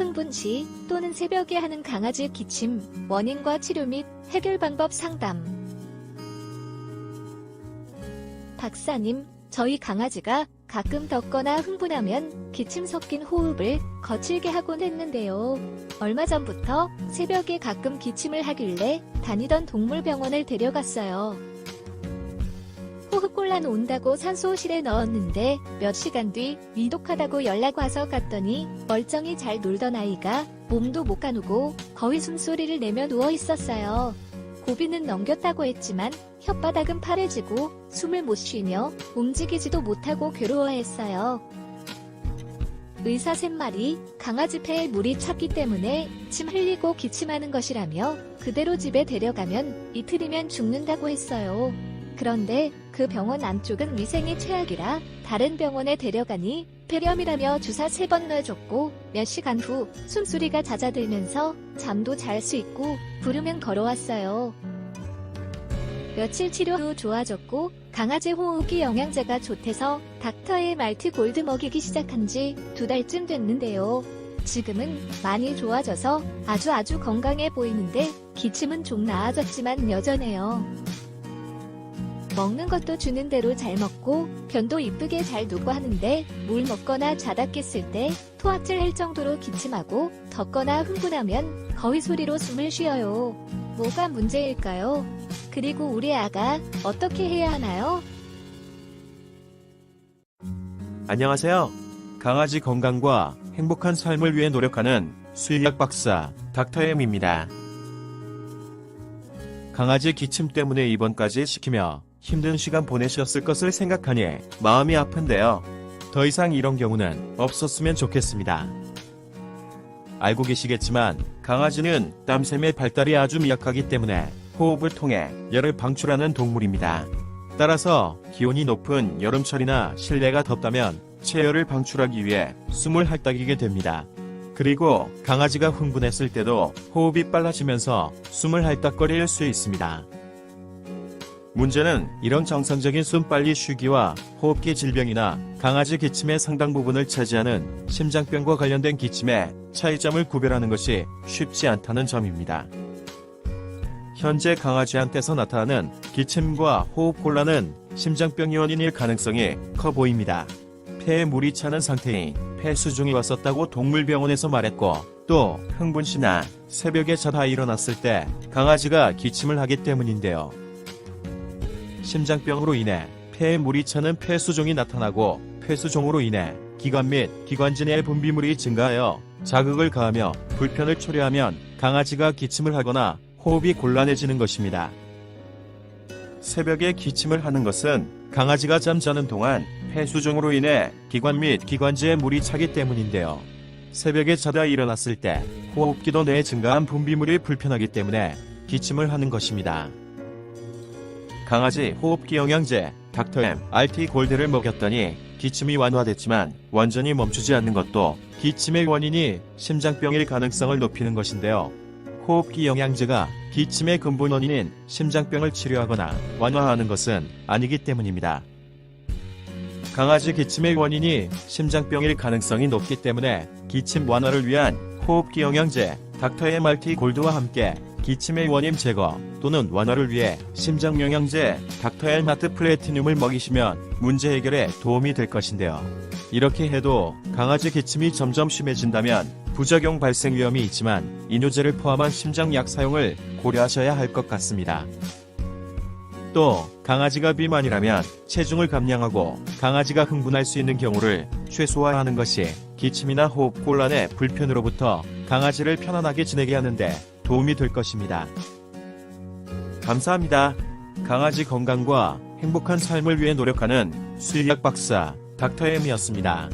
흥분 시 또는 새벽에 하는 강아지 기침, 원인과 치료 및 해결 방법 상담. 박사님, 저희 강아지가 가끔 덥거나 흥분하면 기침 섞인 호흡을 거칠게 하곤 했는데요. 얼마 전부터 새벽에 가끔 기침을 하길래 다니던 동물병원을 데려갔어요. 호흡곤란 온다고 산소실에 넣었는데 몇 시간 뒤 위독하다고 연락 와서 갔더니 멀쩡히 잘 놀던 아이가 몸도 못 가누고 거의 숨소리를 내며 누워 있었어요. 고비는 넘겼다고 했지만 혓바닥은 파래지고 숨을 못 쉬며 움직이지도 못하고 괴로워했어요. 의사 셋말이 강아지 폐에 물이 찼기 때문에 침 흘리고 기침하는 것이라며 그대로 집에 데려가면 이틀이면 죽는다고 했어요. 그런데 그 병원 안쪽은 위생이 최악이라 다른 병원에 데려가니 폐렴이라며 주사 세 번 놔줬고 몇 시간 후 숨소리가 잦아들면서 잠도 잘 수 있고 부르면 걸어왔어요. 며칠 치료 후 좋아졌고 강아지 호흡기 영양제가 좋대서 닥터의 말티 골드 먹이기 시작한 지 두 달쯤 됐는데요. 지금은 많이 좋아져서 아주 아주 건강해 보이는데 기침은 좀 나아졌지만 여전해요. 먹는 것도 주는 대로 잘 먹고 변도 이쁘게 잘 누고 하는데 물 먹거나 자다 깼을 때 토하질 할 정도로 기침하고 덥거나 흥분하면 거의 소리로 숨을 쉬어요. 뭐가 문제일까요? 그리고 우리 아가 어떻게 해야 하나요? 안녕하세요. 강아지 건강과 행복한 삶을 위해 노력하는 수의학 박사 닥터엠입니다. 강아지 기침 때문에 입원까지 시키며 힘든 시간 보내셨을 것을 생각하니 마음이 아픈데요. 더 이상 이런 경우는 없었으면 좋겠습니다. 알고 계시겠지만 강아지는 땀샘의 발달이 아주 미약하기 때문에 호흡을 통해 열을 방출하는 동물입니다. 따라서 기온이 높은 여름철이나 실내가 덥다면 체열을 방출하기 위해 숨을 헐떡이게 됩니다. 그리고 강아지가 흥분했을 때도 호흡이 빨라지면서 숨을 헐떡거릴 수 있습니다. 문제는 이런 정상적인 숨 빨리 쉬기와 호흡기 질병이나 강아지 기침의 상당 부분을 차지하는 심장병과 관련된 기침의 차이점을 구별하는 것이 쉽지 않다는 점입니다. 현재 강아지한테서 나타나는 기침과 호흡 곤란은 심장병이 원인일 가능성이 커 보입니다. 폐에 물이 차는 상태인 폐수종이 왔었다고 동물병원에서 말했고 또 흥분시나 새벽에 자다 일어났을 때 강아지가 기침을 하기 때문인데요. 심장병으로 인해 폐에 물이 차는 폐수종이 나타나고 폐수종으로 인해 기관 및 기관지 내 분비물이 증가하여 자극을 가하며 불편을 초래하면 강아지가 기침을 하거나 호흡이 곤란해지는 것입니다. 새벽에 기침을 하는 것은 강아지가 잠자는 동안 폐수종으로 인해 기관 및 기관지에 물이 차기 때문인데요. 새벽에 자다 일어났을 때 호흡기도 내에 증가한 분비물이 불편하기 때문에 기침을 하는 것입니다. 강아지 호흡기 영양제 닥터엠 RT 골드를 먹였더니 기침이 완화됐지만 완전히 멈추지 않는 것도 기침의 원인이 심장병일 가능성을 높이는 것인데요. 호흡기 영양제가 기침의 근본 원인인 심장병을 치료하거나 완화하는 것은 아니기 때문입니다. 강아지 기침의 원인이 심장병일 가능성이 높기 때문에 기침 완화를 위한 호흡기 영양제 닥터의 말티 골드와 함께 기침의 원인 제거 또는 완화를 위해 심장 영양제 닥터엘 마트 플래티늄을 먹이시면 문제 해결에 도움이 될 것인데요. 이렇게 해도 강아지 기침이 점점 심해진다면 부작용 발생 위험이 있지만 이뇨제를 포함한 심장약 사용을 고려하셔야 할 것 같습니다. 또 강아지가 비만이라면 체중을 감량하고 강아지가 흥분할 수 있는 경우를 최소화하는 것이 기침이나 호흡 곤란의 불편으로부터 강아지를 편안하게 지내게 하는데 도움이 될 것입니다. 감사합니다. 강아지 건강과 행복한 삶을 위해 노력하는 수의학 박사 닥터엠이었습니다.